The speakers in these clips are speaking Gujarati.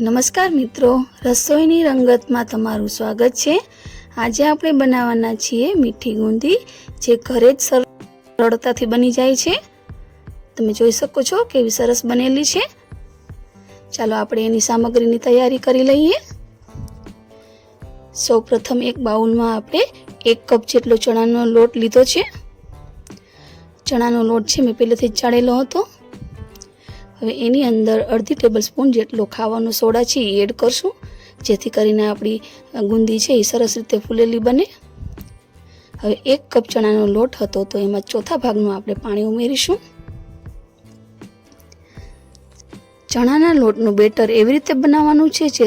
નમસ્કાર મિત્રો, રસોઈની રંગતમાં તમારું સ્વાગત છે. આજે આપણે બનાવવાના છીએ મીઠી ગુંદી, જે ઘરે જ સરળતાથી બની જાય છે. તમે જોઈ શકો છો કેવી સરસ બનેલી છે. ચાલો આપણે એની સામગ્રીની તૈયારી કરી લઈએ. સૌ પ્રથમ એક બાઉલમાં આપણે એક કપ જેટલો ચણાનો લોટ લીધો છે. ચણાનો લોટ છે, મેં પહેલેથી જ ચાળેલો હતો. હવે એની અંદર અડધી ટેબલ સ્પૂન જેટલો ખાવાનો સોડા છે એ એડ કરશું. જેથી કરીને આપણી ગુંદી છે એ સરસ રીતે ફૂલેલી બને. હવે એક કપ ચણાનો લોટ હતો તો એમાં ચોથા ભાગનું આપણે પાણી ઉમેરીશું. ચણાના લોટનું બેટર એવી રીતે બનાવવાનું છે જે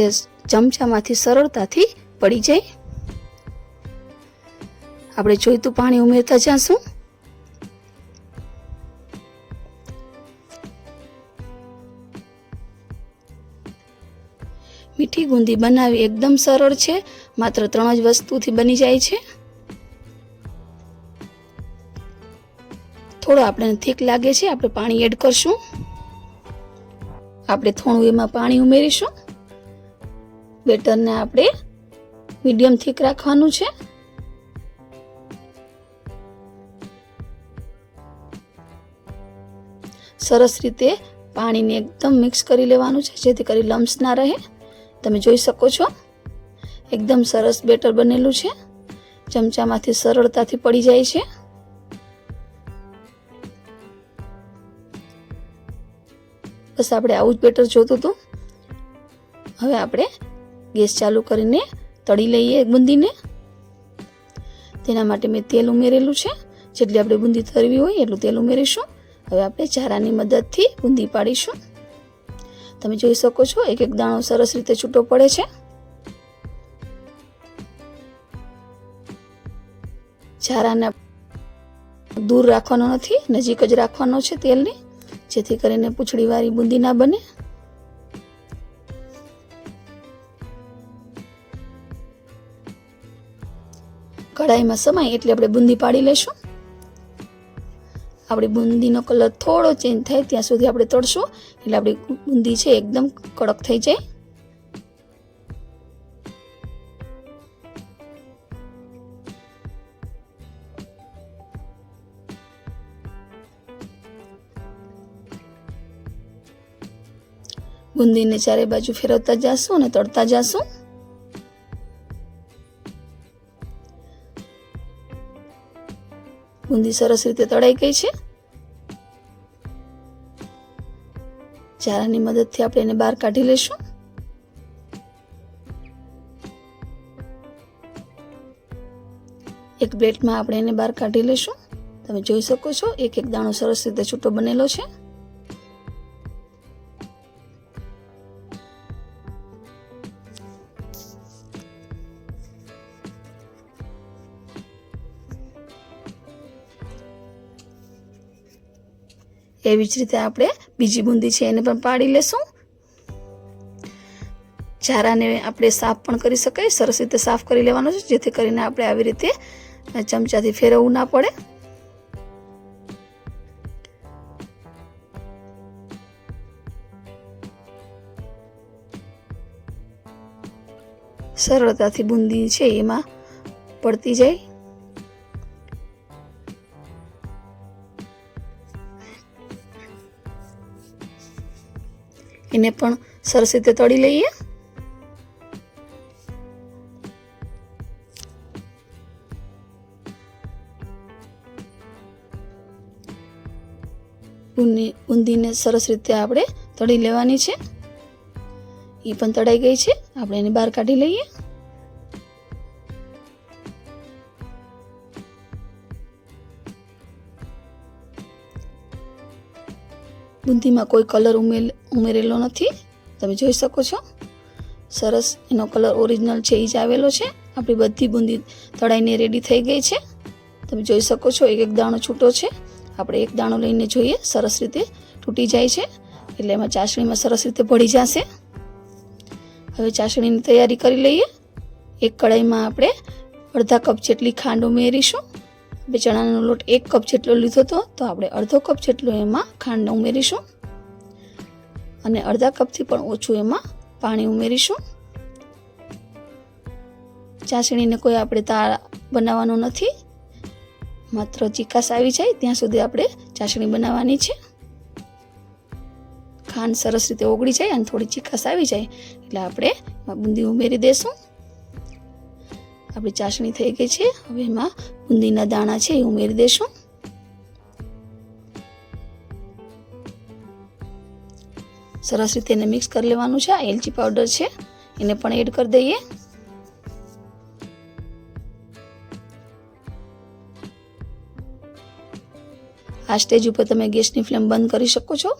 ચમચામાંથી સરળતાથી પડી જાય. આપણે જોઈતું પાણી ઉમેરતા જઈશું ગુંદી બનાવવી એકદમ સરળ છે, માત્ર ત્રણ જ વસ્તુથી બની જાય છે. થોડો આપણને થીક લાગે છે, આપણે પાણી એડ કરશું. આપણે થોડું એમાં પાણી ઉમેરીશું. બેટરને આપણે મીડિયમ થીક રાખવાનું છે. સરસ રીતે પાણીને એકદમ મિક્સ કરી લેવાનું છે, જેથી કરી લમ્સ ના રહે. તમે જોઈ શકો છો. એકદમ સરસ બેટર બનેલું છે. ચમચામાંથી સરળતાથી પડી જાય છે. બસ આપણે આવું જ બેટર જોતું હતું. હવે આપણે ગેસ ચાલુ કરીને તળી લઈએ બુંદીને. તેના માટે મેં તેલ ઉમેરેલું છે. જેટલી આપણે બુંદી તરવી હોય એટલું તેલ ઉમેરીશું. હવે આપણે ચારાની મદદથી બુંદી પાડીશું. તમે જોઈ શકો છો, એક એક દાણો સરસ રીતે છૂટો પડે છે. ચારાને દૂર રાખવાનો નથી, નજીક જ રાખવાનો છે તેલને, જેથી કરીને પૂંછડીવાળી બુંદી ના બને. કઢાઈમાં સમાય એટલે આપણે બુંદી પાડી લઈશું. આપણી બુંદીનો કલર થોડો ચેન્જ થાય ત્યાં સુધી આપણે તળશું. એટલે આપણી બુંદી છે એકદમ કડક થઈ જાય. બુંદીને ચારે બાજુ ફેરવતા જાશું અને તળતા જાશું. બુંદી સરસ રીતે તળાઈ ગઈ છે. ચારાની મદદથી આપણે એને બહાર કાઢી લઈશું. એક પ્લેટમાં આપણે એને બહાર કાઢી લઈશું. તમે જોઈ શકો છો એક એક દાણો સરસ રીતે છૂટો બનેલો છે. એવી જ રીતે આપણે બીજી બુંદી છે એને પણ પાડી લેશું. ચારાને આપણે સાફ પણ કરી શકાય, સરસ રીતે સાફ કરી લેવાનો છે, જેથી કરીને આપણે આવી રીતે ચમચાથી ફેરવવું ના પડે. સરળતાથી બુંદી છે એમાં પડતી જાય. એને પણ સરસ રીતે તળી લઈએ. ઊંધીને સરસ રીતે આપણે તળી લેવાની છે. એ પણ તળાઈ ગઈ છે. આપણે એને બહાર કાઢી લઈએ. બુંદીમાં કોઈ કલર ઉમેર ઉમેરેલો નથી. તમે જોઈ શકો છો. સરસ એનો કલર ઓરિજિનલ છે એ જ આવેલો છે. આપણી બધી બુંદી તળાઈને રેડી થઈ ગઈ છે. તમે જોઈ શકો છો એક એક દાણો છૂટો છે. આપણે એક દાણો લઈને જોઈએ. સરસ રીતે તૂટી જાય છે. એટલે એમાં ચાસણીમાં સરસ રીતે ભળી જશે. હવે ચાસણીની તૈયારી કરી લઈએ. એક કઢાઈમાં આપણે અડધા કપ જેટલી ખાંડ ઉમેરીશું. આપણે ચણાનો લોટ એક કપ જેટલો લીધો હતો, તો આપણે અડધો કપ જેટલો એમાં ખાંડ ઉમેરીશું. અને અડધા કપથી પણ ઓછું એમાં પાણી ઉમેરીશું. ચાસણીને કોઈ આપણે તાળ બનાવવાનું નથી. માત્ર ચીકાશ આવી જાય ત્યાં સુધી આપણે ચાસણી બનાવવાની છે. ખાંડ સરસ રીતે ઓગળી જાય અને થોડી ચીકાસ આવી જાય એટલે આપણે બુંદી ઉમેરી દઈશું આપણી ચાસણી થઈ ગઈ છે. હવે એમાં બુંદીના દાણા છે, એ ઉમેરી દેશું. સરસ રીતે એને મિક્સ કરી લેવાનું છે. આ એલચી પાવડર છે. એને પણ એડ કરી દઈએ. આ સ્ટેજ ઉપર તમે ગેસની ફ્લેમ બંધ કરી શકો છો.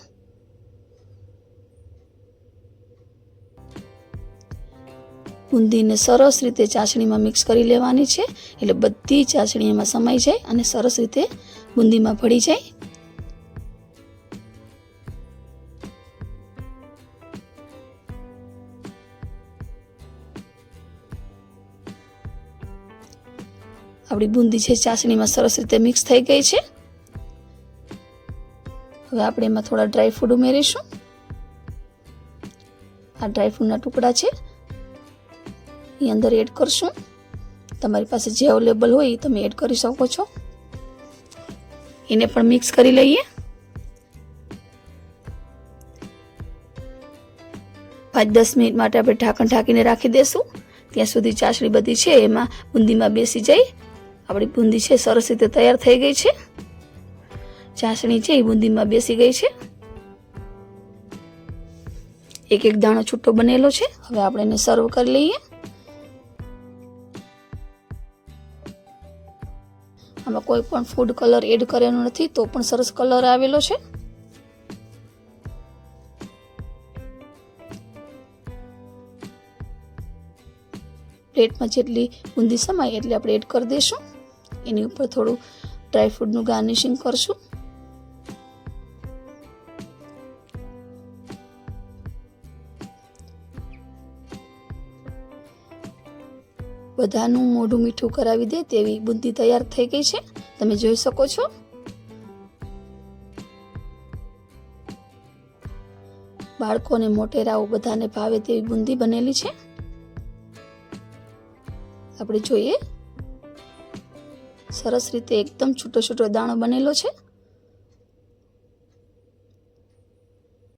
બુંદીને સરસ રીતે ચાસણીમાં મિક્સ કરી લેવાની છે. એટલે બધી ચાસણી એમાં સમાઈ જાય અને સરસ રીતે બુંદીમાં ભળી જાય. આપણી બુંદી છે ચાસણીમાં સરસ રીતે મિક્સ થઈ ગઈ છે. હવે આપણે એમાં થોડા ડ્રાયફ્રૂટ ઉમેરીશું. આ ડ્રાયફ્રૂટના ટુકડા છે. એ અંદર એડ કરશું. તમારી પાસે જે અવેલેબલ હોય એ તમે એડ કરી શકો છો. એને પણ મિક્સ કરી લઈએ. પાંચ દસ મિનિટ માટે આપણે ઢાંકણ ઢાંકીને રાખી દઈશું ત્યાં સુધી ચાસણી બધી છે, એમાં બુંદીમાં બેસી જાય. આપણી બુંદી છે, સરસ રીતે તૈયાર થઈ ગઈ છે. ચાસણી છે એ બુંદીમાં બેસી ગઈ છે. એક એક દાણો છૂટો બનેલો છે. હવે આપણે એને સર્વ કરી લઈએ. આમાં કોઈ પણ ફૂડ કલર એડ કરેલો નથી, તો પણ સરસ કલર આવેલો છે. પ્લેટમાં જેટલી બુંદી સમાય એટલે આપણે એડ કરી દઈશું. એની ઉપર થોડું ડ્રાયફ્રૂટનું ગાર્નિશિંગ કરશું. બધાનું મોઢું મીઠું કરાવી દે તેવી બુંદી તૈયાર થઈ ગઈ છે. તમે જોઈ શકો છો. બાળકોને મોટેરાઓ બધાને ભાવે તેવી બુંદી બનેલી છે. આપણે જોઈએ. સરસ રીતે એકદમ છૂટો છૂટો દાણો બનેલો છે.